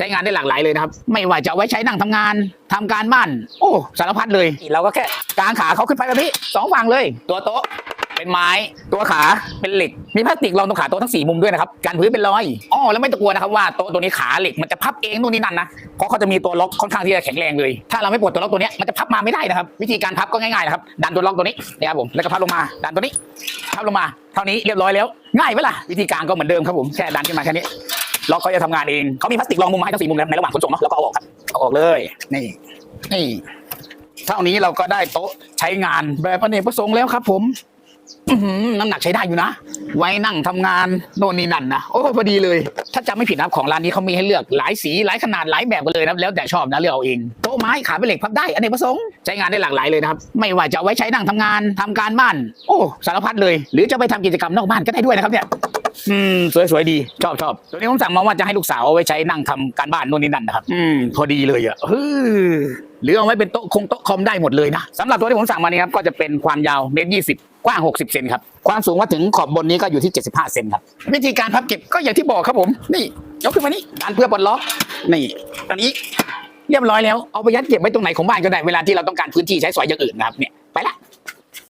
ใช้งานได้หลากหลายเลยนะครับ ไม่ว่าจะเอาไว้ใช้นั่งทำงาน ทำการบ้าน โอ้สารพัดเลย เราก็แค่กางขาเขาขึ้นไปแบบนี้สองฝั่งเลย ตัวโต๊ะ เป็นไม้ ตัวขาเป็นเหล็ก มีพลาสติกรองตรงขาโต๊ะทั้งสี่มุมด้วยนะครับกันพื้นเป็นรอยอ๋อแล้วไม่ต้องกลัวนะครับว่าโต๊ะตัวนี้ขาเหล็กมันจะพับเองนู่นนี่นั่นนะเพราะเขาจะมีตัวล็อกค่อนข้างที่จะแข็งแรงเลย ถ้าเราไม่ปลดตัวล็อกตัวเนี้ยมันจะพับมาไม่ได้นะครับ วิธีการพับก็ง่ายๆนะครับดันตัวล็อกตัวนี้นะครับผมแล้วก็พับลงมาดันตัวนี้ พับลงมาเท่านี้เรียบร้อยแล้ว ง่ายไหมล่ะวิธีการก็เหมือนเดิมครับผมแค่ดันขึ้นมาแค่นี้ ล็อกเขาจะทำงานเองเขามีพลาสติกรองมุมมาให้ทั้งสี่มุมแล้วในระหว่างขนส่งเนาะแล้วก็เอาออกครับเอาออกเลยนี่นี่เท่านี้เราก็ได้โต๊ะใช้งานแบบอเนกประสงค์แล้วครับ ผมอื้อหือน้ำหนักใช้ได้อยู่นะ ไว้นั่งทำงานโน่นนี่นั่นนะโอ้พอดีเลย ถ้าจำไม่ผิดนะครับของร้านนี้เขามีให้เลือกหลายสีหลายขนาดหลายแบบกันเลยนะครับแล้วแต่ชอบนะเลือกเอาเองโต๊ะไม้ขาเป็นเหล็กพับได้อเนกประสงค์ใช้งานได้หลากหลายเลยนะครับไม่ว่าจะเอาไว้ใช้นั่งทำงานทำการบ้าน โอ้สารพัดเลย หรือจะไปทำกิจกรรมนอกบ้านก็ได้ด้วยนะครับเนี่ย อืมสวยๆดี ชอบชอบตัวนี้ผมสั่งมาว่าจะให้ลูกสาวเอาไว้ใช้นั่งทำการบ้านโน่นนี่นั่นนะครับ อืมพอดีเลยอะเฮ้อหรือเอาไว้เป็นโต๊ะคงโต๊ะคอมได้หมดเลยนะสำหรับตัวที่ผมสั่งมานี่ครับก็จะเป็นความยาวเมตรยี่สิบกว้าง 60 เซนครับความสูงว่าถึงขอบบนนี้ก็อยู่ที่ 75 เซนครับวิธีการพับเก็บก็อย่างที่บอกครับผม นี่ยกขึ้นมานี่ดันเพื่อปลดล็อกนี่ตอนนี้ เรียบร้อยแล้วเอาไปยัดเก็บไว้ตรงไหนของบ้านก็ได้เวลาที่เราต้องการพื้นที่ใช้สอยอย่างอื่นนะครับเนี่ยไปละ